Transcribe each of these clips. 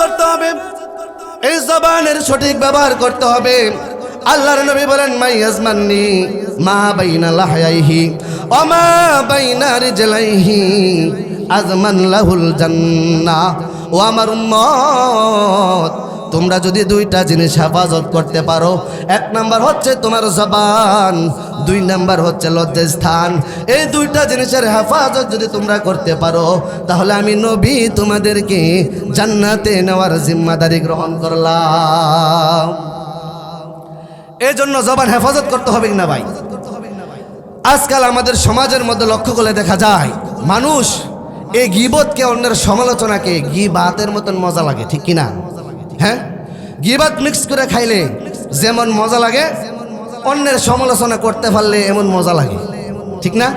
করতে হবে। এই জবানের সঠিক ব্যবহার করতে হবে। আল্লাহর নবী বলেন, মাই আজমাননি মা বাইনা লাহাইহি ও মা বাইনা রিজলাইহি আজমান লাহুল জান্নাহ। ও আমার উম্মত তোমরা যদি দুইটা জিনিস হেফাজত করতে পারো, এক নাম্বার হচ্ছে তোমার জবান, দুই নাম্বার হচ্ছে লজ্জের স্থান। এই দুইটা জিনিসের হেফাজত যদি তোমরা করতে পারো, তাহলে আমি নবী তোমাদেরকে জান্নাতে নেওয়ার জিম্মাদারি গ্রহণ করলাম। এই জন্য জবান হেফাজত করতে হবে না ভাই। আজকাল আমাদের সমাজের মধ্যে লক্ষ্য করলে দেখা যায়, মানুষ এই গিবতকে অন্যের সমালোচনাকে গিবাতের মতন মজা লাগে, ঠিক কিনা? হ্যাঁ? গিবাত মিক্স করে খাইলে যেমন মজা লাগে, অন্যের সমালোচনা করতে পারলে এমন মজা লাগে। ঠিক না?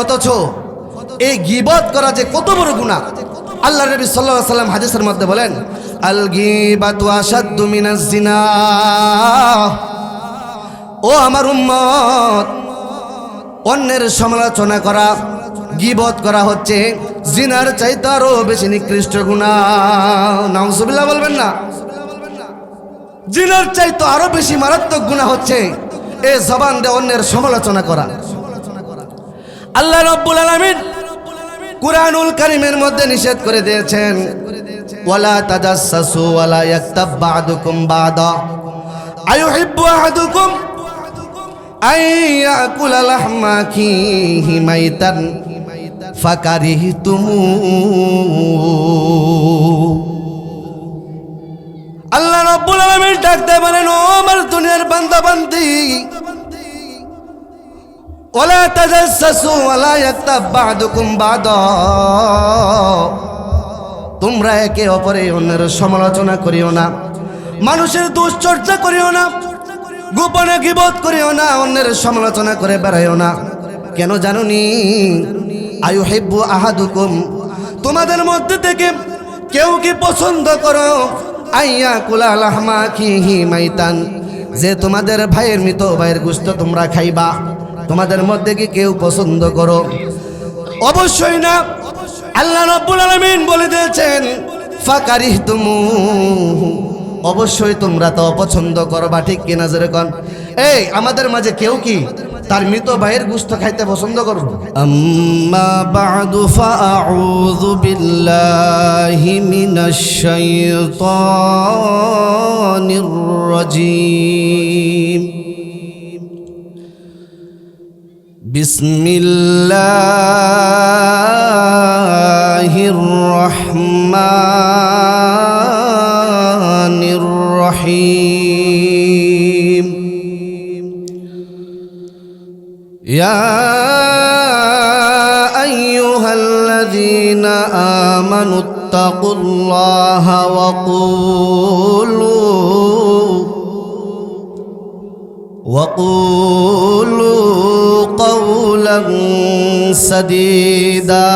অথচ এই গিবত করা যে কত বড় গুণা আল্লাহ নবী সাল্লাল্লাহু সাল্লাম হাদিসের মধ্যে বলেন, আল গিবাতু মিনাজ জিনা। ও আমার উম্মত, অন্যের সমালোচনা করা গিবত করা হচ্ছে জিনার চাইতে আরও বেশি নিকৃষ্ট গুণা নাউজুবিল্লাহ বলবেন না। জিনার চাইতে আরও বেশি মারাত্মক গুণা হচ্ছে এ জবান দিয়ে অন্যের সমালোচনা করা। আল্লাহ রব্বুল আলামিন কুরআনুল কারীমের মধ্যে নিষেধ করে দিয়েছেন, ওয়ালা তাজাসসু ওয়ালা ইয়াক্তাব বা'দুকুম বা'দা। আয়ুহিব্বু আহাদুকুম ইয়াকুলা লাহমা আখিহি মাইতান ফাকারিহতুমু। আল্লাহ রাব্বুল আলামিন ডাকতে বলেন, ও আমার দুনিয়ার বান্দা বান্দি ওলা তাজাসসু ওয়ালা ইয়াক্তাব বা'দুকুম বা'দা। তোমরা একে অপরে অন্যের সমালোচনা করিও না, মানুষের দুশ্চর্চা করিও না, গোপনে গিবত করিও না, অন্যের সমালোচনা করে বেড়াইও না। কেন জানো জানুনি? আয়ু হেব্বু আহাদুকুম। তোমাদের মধ্যে থেকে কেউ কি পছন্দ করো? আইয়া কুলা লাহমা হি মাইতান। যে তোমাদের ভাইয়ের মৃত ভাইয়ের গুস্ত তোমরা খাইবা, তোমাদের মধ্যে কি কেউ পছন্দ করো? অবশ্যই না। আল্লাহ রাব্বুল আলামিন বলে দিয়েছেন ফাকারিহ তুমু অবশ্যই তোমরা তো অপছন্দ করবা, ঠিক কিনা যেরকম এই, আমাদের মাঝে কেউ কি তার মৃত ভাইয়ের গুস্ত খাইতে পছন্দ করব। আম্মা বাদু ফাউযু বিল্লাহি মিনাশ শাইতানির রাজিম। বিসমিল্লাহির রহমানির রহিম। يا أيها الذين آمنوا اتقوا الله وقولوا وقولوا قولا سديدا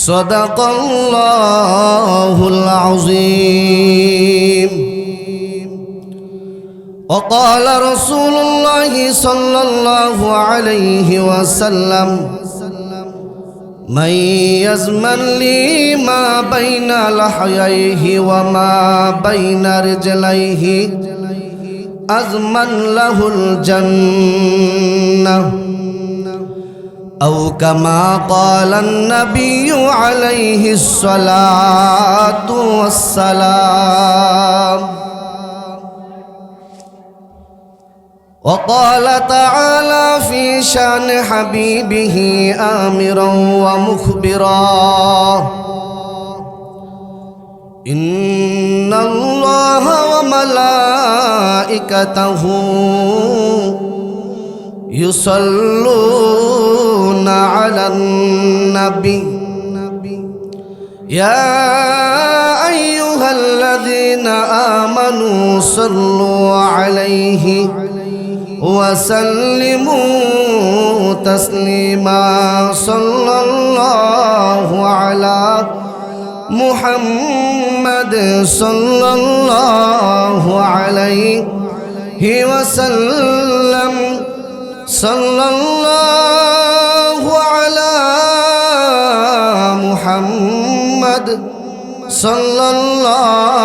صدق الله العظيم وقال رسول الله صلى الله عليه وسلم من يزمن لي ما بين لحييه وما بين رجليه أزمن له الجنة أو كما قال النبي عليه الصلاة والسلام. وقال تعالى في شأن حبيبه آمرا ومخبرا. إن الله وملائكته يصلون على النبي. يا أيها الذين آمنوا صلوا عليه وسلموا تسليما. صلى الله على محمد. صلى الله عليه وسلم. সাল্লাল্লাহু আলা মুহাম্মদ সাল্লাল্লাহু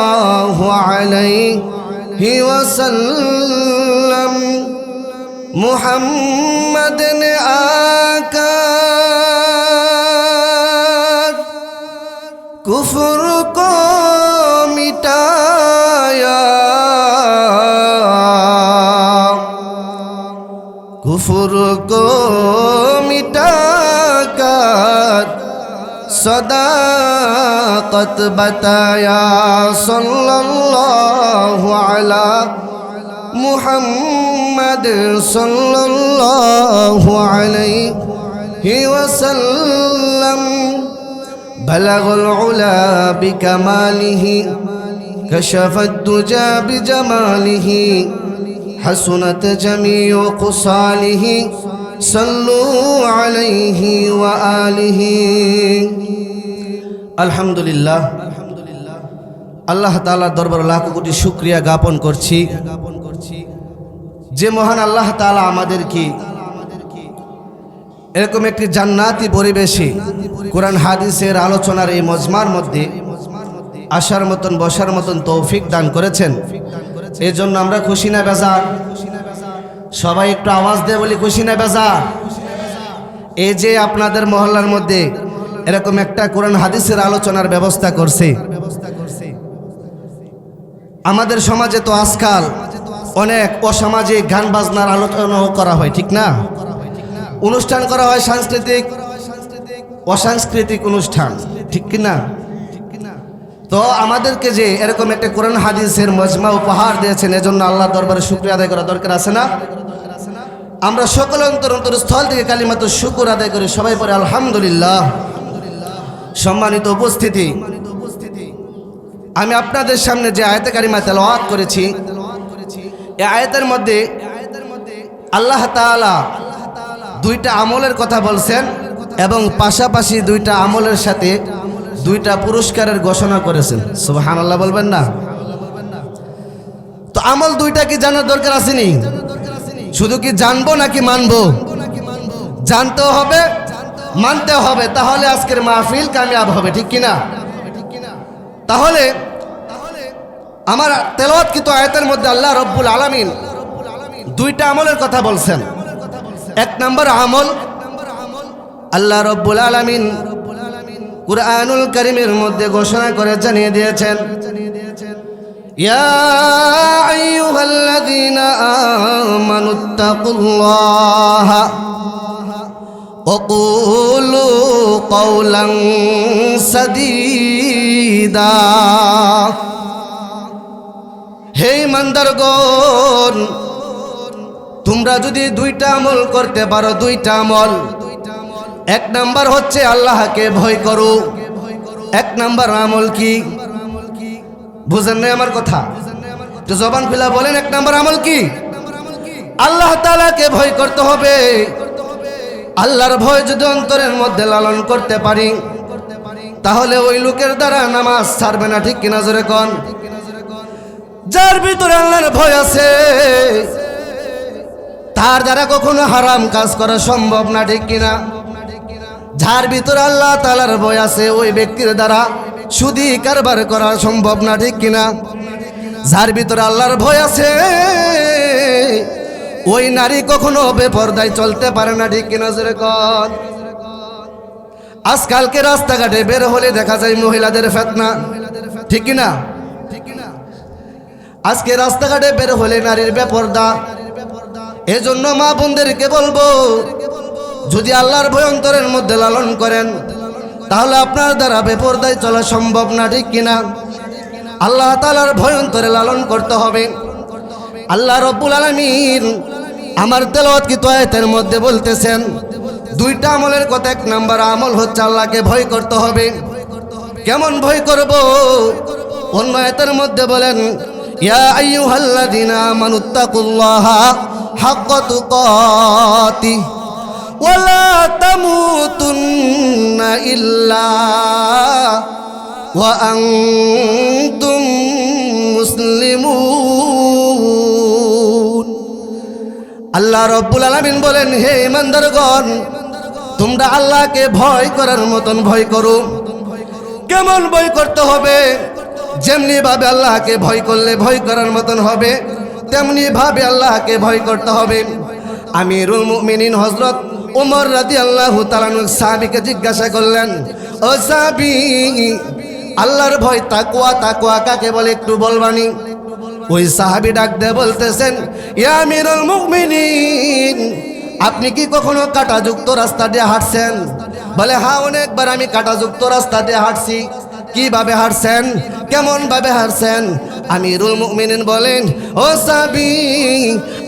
আলাইহি ওয়াসাল্লাম। মুহাম্মদ আকা কুফুর কো মিটাকার صداقت بتایا صلی اللہ علی محمد صلی اللہ علیہ وسلم بلغ العلا بکماله کشف الدجا بجماله حسنت جميع خصاله صلوا عليه وآله الحمد لله আল্লাহ তাআলার দরবার লাখ কোটি শুক্রিয়া জ্ঞাপন করছি যে মহান আল্লাহ তাআলা আমাদেরকে এরকম একটি জান্নাতি পরিবেশে কোরআন হাদিসের আলোচনার এই মজমার মধ্যে আসার মতন বসার মতন তৌফিক দান করেছেন এই জন্য আমরা খুশি না, বেজার। সবাই একটু আওয়াজ দিয়ে বলি, খুশি না, বেজার? এই যে আপনাদের মহল্লার মধ্যে এরকম একটা কোরআন হাদিসের আলোচনার ব্যবস্থা করছে। আমাদের সমাজে তো আজকাল অনেক অসামাজিক গান বাজনার আলোচনাও করা হয়, ঠিক না? অনুষ্ঠান করা হয় সাংস্কৃতিক, অসাংস্কৃতিক অনুষ্ঠান, ঠিক কি না? তো আমাদেরকে যে এরকম একটা কোরআন হাদিসের মজমা উপহার দিয়েছেন, এজন্য আল্লাহ দরবারে শুক্রিয়া আদায় করা দরকার আছে না? আমরা সকল অন্তর অন্তর স্থল থেকে কালিমাত শুকুর আদায় করি। সবাই পরে আলহামদুলিল্লাহ। সম্মানিত উপস্থিতি। আমি আপনাদের সামনে যে আয়তে কারিমা তেলাওয়াত করেছি এই আয়তের মধ্যে আল্লাহ তাআলা দুইটা আমলের কথা বলছেন এবং পাশাপাশি দুইটা আমলের সাথে দুইটা পুরস্কারের ঘোষণা করেছেন। সুবহান আল্লাহ বলবেন না? তো আমল দুইটা কি জানার দরকার আসেনি? শুধু কি জানব নাকি মানবো? জানতে হবে মানতে হবে। তাহলে আজকের মাহফিল কামিয়াব হবে, ঠিক কিনা? তাহলে আমার তেলাওয়াত কিন্তু আয়াতের মধ্যে আল্লাহ রব্বুল আলামিন দুইটা আমলের কথা বলছেন। এক নম্বর আমল, আল্লাহ রব্বুল আলামিন কুরআনুল করিমের মধ্যে ঘোষণা করে জানিয়ে দিয়েছেন হে মন্দার মন্দরগণ তোমরা যদি দুইটা আমল করতে পারো, দুইটা আমল এক নাম্বার হচ্ছে আল্লাহকে ভয় করো। এক নাম্বার আমল কি? বুঝেন নাই আমার কথা? তো জবান খুলা বলেন, এক নাম্বার আমল কি? আল্লাহ তাআলাকে ভয় করতে হবে। আল্লাহর ভয় যদি অন্তরের মধ্যে লালন করতে পারি, তাহলে ওই লোকের দ্বারা নামাজ ছাড়বে না, ঠিক কিনা জোরে কন? যার ভিতরে আল্লাহর ভয় আছে, তার দ্বারা কখনো হারাম কাজ করা সম্ভব না, ঠিক কিনা? যার ভিতরে আল্লাহ তালার ভয় আছে, ওই ব্যক্তির দ্বারা সুদি কারবার করা সম্ভব না, ঠিক কিনা? যার ভিতরে আল্লাহর ভয় আছে, ওই নারী কখনো বেপর্দায় চলতে পারে না, ঠিক কিনা জোরে কন? আজকালকে রাস্তাঘাটে বের হলে দেখা যায় মহিলাদের ফেতনা, ঠিক কিনা? আজকে রাস্তাঘাটে বের হলে নারীর বেপরদা, এজন্য মা বোনদেরকে বলব যদি আল্লাহর ভয় অন্তরের মধ্যে লালন করেন, তাহলে আপনার দ্বারা বেপরদায় চলা সম্ভব না, ঠিক কিনা? আল্লাহ তালার ভয় অন্তরে লালন করতে হবে। আল্লাহ রব্বুল আলমিন আমার তেলত কি তোয়াতের মধ্যে বলতেছেন, দুইটা আমলের কথা, এক নাম্বার আমল হচ্ছে আল্লাহকে ভয় করতে হবে। কেমন ভয় করব? অন্য এতের মধ্যে বলেন, ইয়া আইয়ুহাল্লাযীনা আমানুত্তাকুল্লাহা হাক্কা তুকাতি আনতুম মুসলিমুন আল্লাহ রব্বুল আলামিন বলেন, হে ইমানদারগণ, তোমরা আল্লাহকে ভয় করার মতন ভয় করো। কেমন ভয় করতে হবে? যেমনি ভাবে আল্লাহকে ভয় করলে ভয় করার মতন হবে তেমনি ভাবে আল্লাহকে ভয় করতে হবে। আমিরুল মুমিনিন হজরত উমর রাদি আল্লাহ তালানু সাহাবিকে জিজ্ঞাসা করলেন, ও সাহাবি, আল্লাহর ভয় তাকুয়া তাকুয়া কাকে বলে একটু বলবানি? ওই সাহাবি ডাক দিয়ে বলতেছেন, ইয়া আমিরুল মুমিনিন, আপনি কি কখনো কাটাযুক্ত রাস্তা দিয়ে হাঁটছেন? বলে হ্যাঁ অনেকবার আমি কাটাযুক্ত রাস্তা দিয়ে হাঁটছি। কীভাবে হাঁটছেন কেমন ভাবে হাঁটছেন আমিরুল মুমিনিন বলেন, ও সাবি,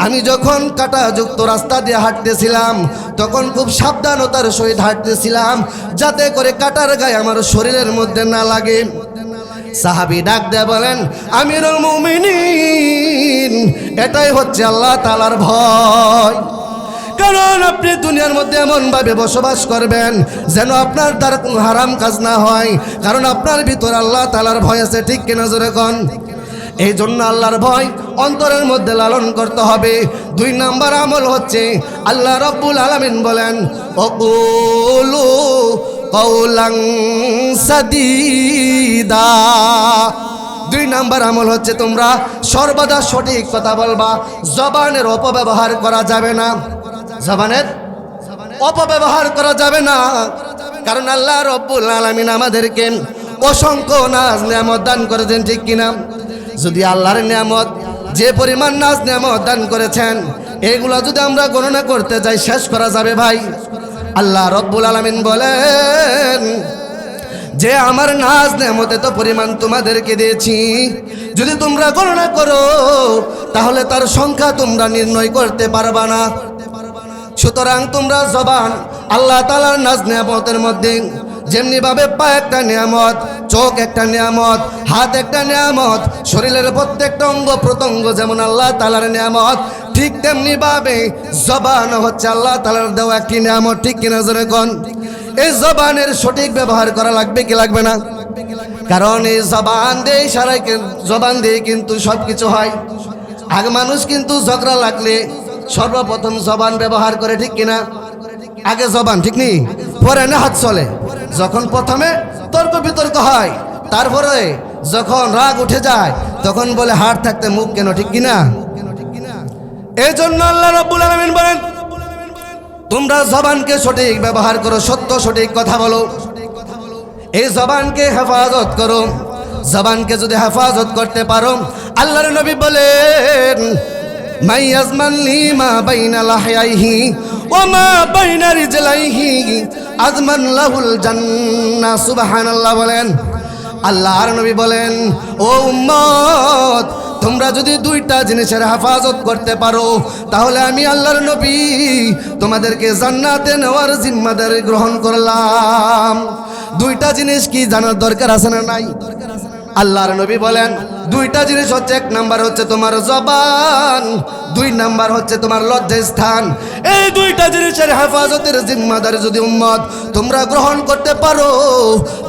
আমি যখন কাটাযুক্ত রাস্তা দিয়ে হাঁটতেছিলাম, তখন খুব সাবধানতার সহিত হাঁটতেছিলাম, যাতে করে কাটার গায়ে আমার শরীরের মধ্যে না লাগে। সাহাবি ডাক দেয়া বলেন, আমিরুল মুমিনিন, এটাই হচ্ছে আল্লাহ তালার ভয়। কারণ আপনি দুনিয়ার মধ্যে এমন ভাবে বসবাস করবেন যেন আপনার দ্বারা কোনো হারাম কাজ না হয়। কারণ আপনার ভিতর আল্লাহ তালার ভয় আছে, ঠিক কিনা জোরে কন? এই জন্য আল্লাহর ভয় অন্তরের মধ্যে লালন করতে হবে। দুই নাম্বার আমল হচ্ছে, আল্লাহ রব্বুল আলামিন বলেন অকুলু কৌলাং সাদিদা। দুই নাম্বার আমল হচ্ছে, তোমরা সর্বদা সঠিক কথা বলবা। জবানের অপব্যবহার করা যাবে না। জবানের অপব্যবহার করা যাবে না। কারণ আল্লাহ রব্বুল আলমিন আমাদেরকে অসংখ্য নাজ নিয়ামত দান করেছেন, ঠিক কিনা? যদি আল্লাহর নিয়ামত, যে পরিমাণ নাচ নিয়ামত দান করেছেন, এগুলো যদি আমরা গণনা করতে যাই, শেষ করা যাবে ভাই। আল্লাহ রব্বুল আলমিন বলেন, যে আমার নাজ নেমতে তো পরিমাণ তোমাদেরকে দিয়েছি। যদি তোমরা গণনা করো, তাহলে তার সংখ্যা তোমরা নির্ণয় করতে পারবা না। সুতরাং তোমরা জবান আল্লাহ তালার নাজ নিয়ামতের মধ্যে যেমনি ভাবে পা একটা নিয়ামত, চোখ একটা নিয়ামত, হাত একটা নিয়ামত, শরীরের প্রত্যেকটা অঙ্গ প্রত্যঙ্গ যেমন আল্লাহ তালার নিয়ামত, ঠিক তেমনি ভাবে জবান হচ্ছে আল্লাহ তালার দেওয়া একটি নিয়ামত, ঠিক কিনা জোরে কন? এই জবানের সঠিক ব্যবহার করা লাগবে কি লাগবে না? কারণ এই জবান দিয়ে সারাই জবান দিয়ে কিন্তু সব কিছু হয়। আগে মানুষ কিন্তু ঝগড়া লাগলে সর্বপ্রথম জবান ব্যবহার করে ঠিক কিনা? আগে জবান, ঠিক নেই পরে না হাত চলে। যখন প্রথমে তর্ক বিতর্ক হয়, তারপরে যখন রাগ উঠে যায়, তখন বলে হাট থাকতে মুখ কেন, ঠিক কিনা? এই জন্য আল্লাহ রব্বুল আলমিন বলেন, তোমরা জবানকে সঠিক ব্যবহার করো, সত্য সঠিক কথা বলো। এই জবানকে হেফাজত করো। জবানকে যদি হেফাজত করতে পারো, আল্লাহর নবী বলেন মাই আজমান মা বাইনা লাহাইহি ও মা বাইনা রিজলাইহি আজমান লাহুল জান্নাহ, সুবহানাল্লাহ বলেন। আল্লাহর নবী বলেন, ও উম্মত, তোমরা যদি দুইটা জিনিসের হেফাজত করতে পারো, তাহলে আমি আল্লাহর নবী তোমাদেরকে জান্নাতে নেওয়ার জিম্মাদারি গ্রহণ করলাম। দুইটা জিনিস কি জানার দরকার আছে না নাই? আল্লাহর নবী বলেন, দুইটা জিনিস হচ্ছে, এক নাম্বার হচ্ছে তোমার জবান, দুই নাম্বার হচ্ছে তোমার লজ্জা স্থান এই দুইটা জিনিসের হেফাজতের জিম্মাদারি যদি উম্মত তোমরা গ্রহণ করতে পারো,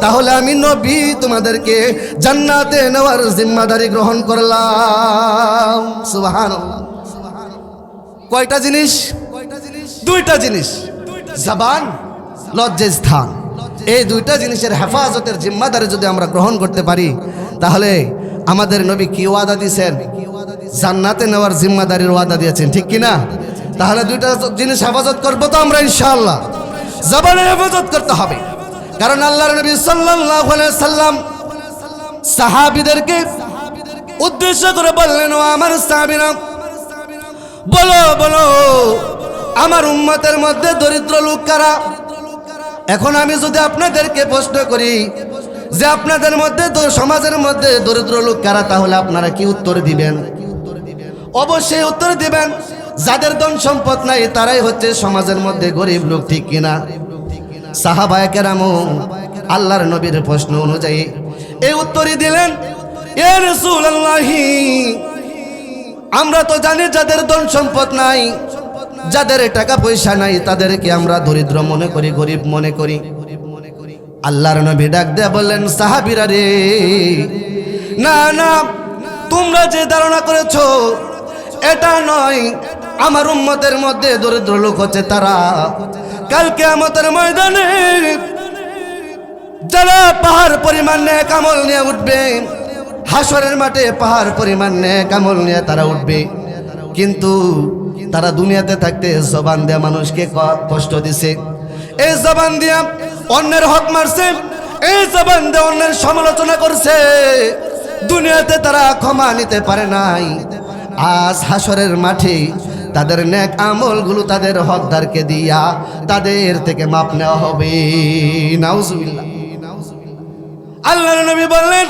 তাহলে আমি নবী তোমাদেরকে জান্নাতে নেওয়ার জিম্মাদারি গ্রহণ করলাম। সুবাহান কয়টা জিনিস? দুইটা জিনিস। জবান লজ্জা স্থান এই দুইটা জিনিসের হেফাজতের জিম্মাদারি যদি আমরা গ্রহণ করতে পারি, তাহলে আমাদের নবী কি ওয়াদা দিয়েছেন? জান্নাতে নেওয়ার জিম্মাদারির ওয়াদা দিয়েছেন, ঠিক কিনা তাহলে দুইটা জিনিস হেফাজত করব তো আমরা ইনশাল্লাহ জবানের হেফাজত করতে হবে। কারণ আল্লাহর নবী আলাইহি সাল্লাম সাহাবীদেরকে উদ্দেশ্য করে বললেন, ও আমার সাহাবীরা, বলো বলো, আমার উম্মতের মধ্যে দরিদ্র লোক কারা? এখন আমি যদি আপনাদেরকে প্রশ্ন করি যে আপনাদের মধ্যে সমাজের মধ্যে দরিদ্র লোক কারা, তাহলে আপনারা কি উত্তর দিবেন? অবশ্যই উত্তর দিবেন। যাদের ধন সম্পদ নাই, তারাই হচ্ছে সমাজের মধ্যে গরিব লোক, ঠিক কিনা সাহাবায় কেরাম, আল্লাহর নবীর প্রশ্ন অনুযায়ী এই উত্তরই দিলেন আমরা তো জানি যাদের ধন সম্পদ নাই যাদের টাকা পয়সা নাই, তাদেরকে আমরা দরিদ্র মনে করি, গরিব মনে করি। আল্লাহর নবী ডাক দেয়া বললেন, সাহাবিরা রে, না না, তোমরা যে ধারণা করেছ, এটা নয়। আমার উম্মতের মধ্যে দরিদ্র লোক হচ্ছে তারা। কালকে আমাদের ময়দানে যারা পাহাড় পরিমাণ নিয়ে কামল নিয়ে উঠবে, হাসরের মাঠে পাহাড় পরিমাণ নিয়ে কামল নিয়ে তারা উঠবে। কিন্তু তারা দুনিয়াতে থাকতে জবান দেয়া মানুষকে কষ্ট দিছে। এই জবান দিয়া অন্যের হক মারছে এই জবান দিয়ে অন্যের সমালোচনা করছে। দুনিয়াতে তারা ক্ষমা নিতে পারে নাই। আজ হাসরের মাঠে তাদের নেক আমলগুলো তাদের হকদারকে দিয়া তাদের থেকে মাপ নেওয়া হবে। আল্লাহর নবী বললেন,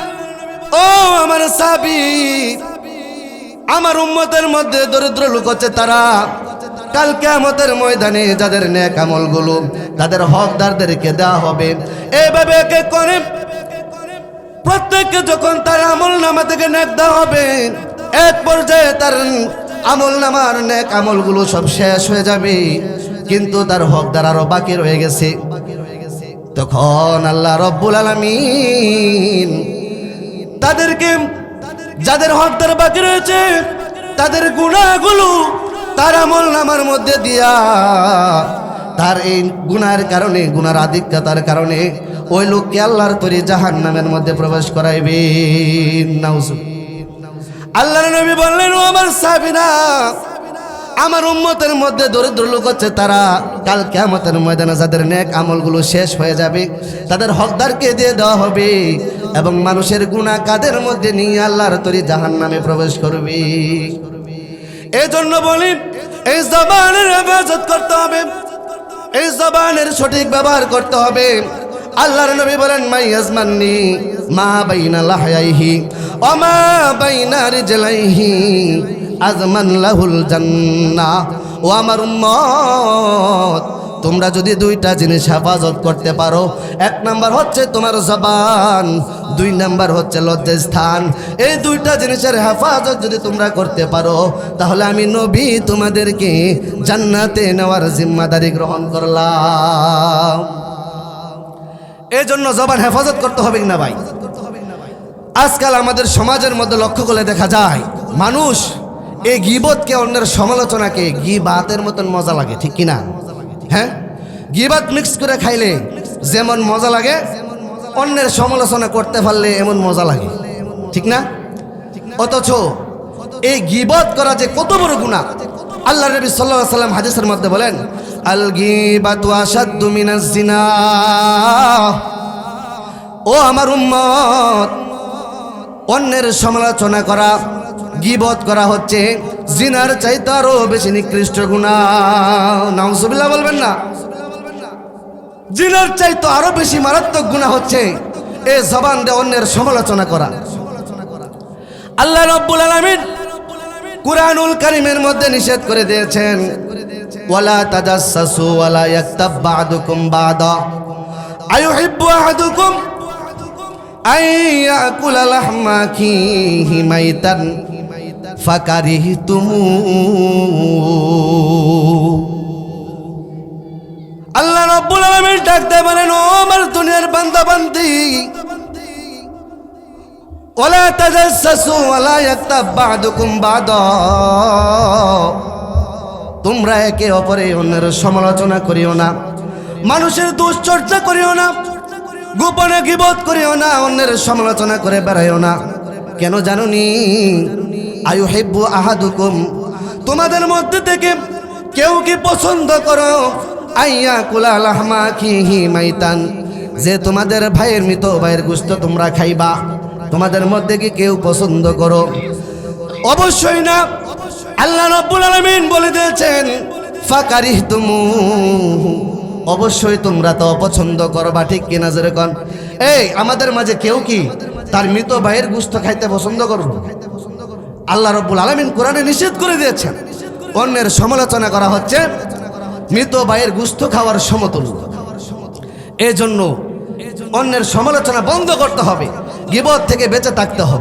ও আমার সাবি আমার উম্মতের মধ্যে দরিদ্র লোক হচ্ছে তারা। কাল কেমতের ময়দানে যাদের নেক আমলগুলো, তাদের হকদারদেরকে দেওয়া হবে। এইভাবে এক করে প্রত্যেককে যখন তার আমল নামা থেকে নেক দেওয়া হবে, এক পর্যায়ে তার আমল নামার নেক আমলগুলো সব শেষ হয়ে যাবে। কিন্তু তার হকদার আরও বাকি রয়ে গেছে। তখন আল্লাহ রব্বুল আলমিন তাদেরকে যাদের হকদার বাকি রয়েছে, তাদের গুণাগুলো তার আমল নামার মধ্যে দিয়া, তার এই গুনার কারণে গুনার আধিক্যতার কারণে ওই লোককে আল্লাহর তৈরি জাহান নামের মধ্যে প্রবেশ করাইবে। নাউজু। আল্লাহর নবী বললেন, ও আমার সাবিনা আমার উম্মতের মধ্যে দরিদ্র লোক হচ্ছে তারা কাল কেমতের ময়দানে যাদের নেক আমলগুলো শেষ হয়ে যাবে, তাদের হকদারকে দিয়ে দেওয়া হবে। এবং মানুষের গুণা কাদের মধ্যে নিয়ে আল্লাহর তরি জাহান নামে প্রবেশ করবি। এই জন্য বলি, এই জবানের হেফাজত করতে হবে। এই জবানের সঠিক ব্যবহার করতে হবে। আল্লাহর নবী বলেন, মাই আজমাননি মা বাইনা লাহাইহি ও মা বাইনা রিজলাইহি। আজমান লাহুল জান্নাহ। ও আমার উম্মত তোমরা যদি দুইটা জিনিস হেফাজত করতে পারো, এক নাম্বার হচ্ছে তোমার জবান, দুই নাম্বার হচ্ছে লজ্জাস্থান। এই দুইটা জিনিসের হেফাজত যদি তোমরা করতে পারো, তাহলে আমি নবী তোমাদেরকে জান্নাতে নেওয়ার জিম্মাদারি গ্রহণ করলাম। এই জন্য জবান হেফাজত করতে হবে না ভাই? আজকাল আমাদের সমাজের মধ্যে লক্ষ্য করলে দেখা যায়, মানুষ এই গিবতকে অন্যের সমালোচনাকে গিবাতের মতন মজা লাগে, ঠিক কিনা? হ্যাঁ? গিবাত মিক্স করে খাইলে যেমন মজা লাগে, অন্যের সমালোচনা করতে পারলে এমন মজা লাগে। ঠিক না? অথচ এই গিবত করা যে কত বড় গুণা। আল্লাহ নবী সাল্লাল্লাহু সাল্লাম হাদিসের মধ্যে বলেন, আল গিবাতু আশাদ্দু মিনাজ জিনা। ও আমার উম্মত, অন্যের সমালোচনা করা, গিবত করা হচ্ছে জিনার চাইতে আরও বেশি নিকৃষ্ট গুণা। সুবিলা বলবেন না। জিনার চাইতে আরও বেশি মারাত্মক গুণা হচ্ছে এ জবান দে অন্যের সমালোচনা করা। আল্লাহ রব্বুল আলামিন কুরআনুল কারিমের মধ্যে নিষেধ করে দিয়েছেন, ওয়ালা তাজাসসু ওয়ালা ইয়াক্তাব বা'দুকুম বা'দা। আইহিব্বু আহাদুকুম আই লাহমা কিহি মাইতান। ফাকারি তুমু আল্লাহ রব্বুল আলামিন ডাকতে পারেন ও আমার দুনিয়ার বান্দা বান্দি ওলা তাজাসসু ওয়ালা ইয়াকতাব বাদুকুম বাদা। তোমরা একে অপরে অন্যের সমালোচনা করিও না, মানুষের দোষ করিও না, গোপনে গিবোধ করিও না, অন্যের সমালোচনা করে বেড়াইও না। কেন জানো নি আয়ু হেব্বু আহাদুকুম। তোমাদের মধ্যে থেকে কেউ কি পছন্দ করো? আইয়া কুলা লাহমা খিহি মাইতান। যে তোমাদের ভাইয়ের মৃত ভাইয়ের গুস্ত তোমরা খাইবা। তোমাদের মধ্যে কি কেউ পছন্দ করো? অবশ্যই না। আল্লাহ রব্বুল আলামিন বলে দিয়েছেন ফাকারিহ তুমু অবশ্যই তোমরা তো অপছন্দ করবা, ঠিক কিনা যেরকম এই, আমাদের মাঝে কেউ কি তার মৃত ভাইয়ের গুস্ত খাইতে পছন্দ করব? আল্লাহ রব্বুল আলমিন কোরআনে নিষেধ করে দিয়েছেন। অন্যের সমালোচনা করা হচ্ছে, মৃত ভাইয়ের গুস্ত খাওয়ার সমতুল এজন্য অন্যের সমালোচনা বন্ধ করতে হবে গিবদ থেকে বেঁচে থাকতে হবে।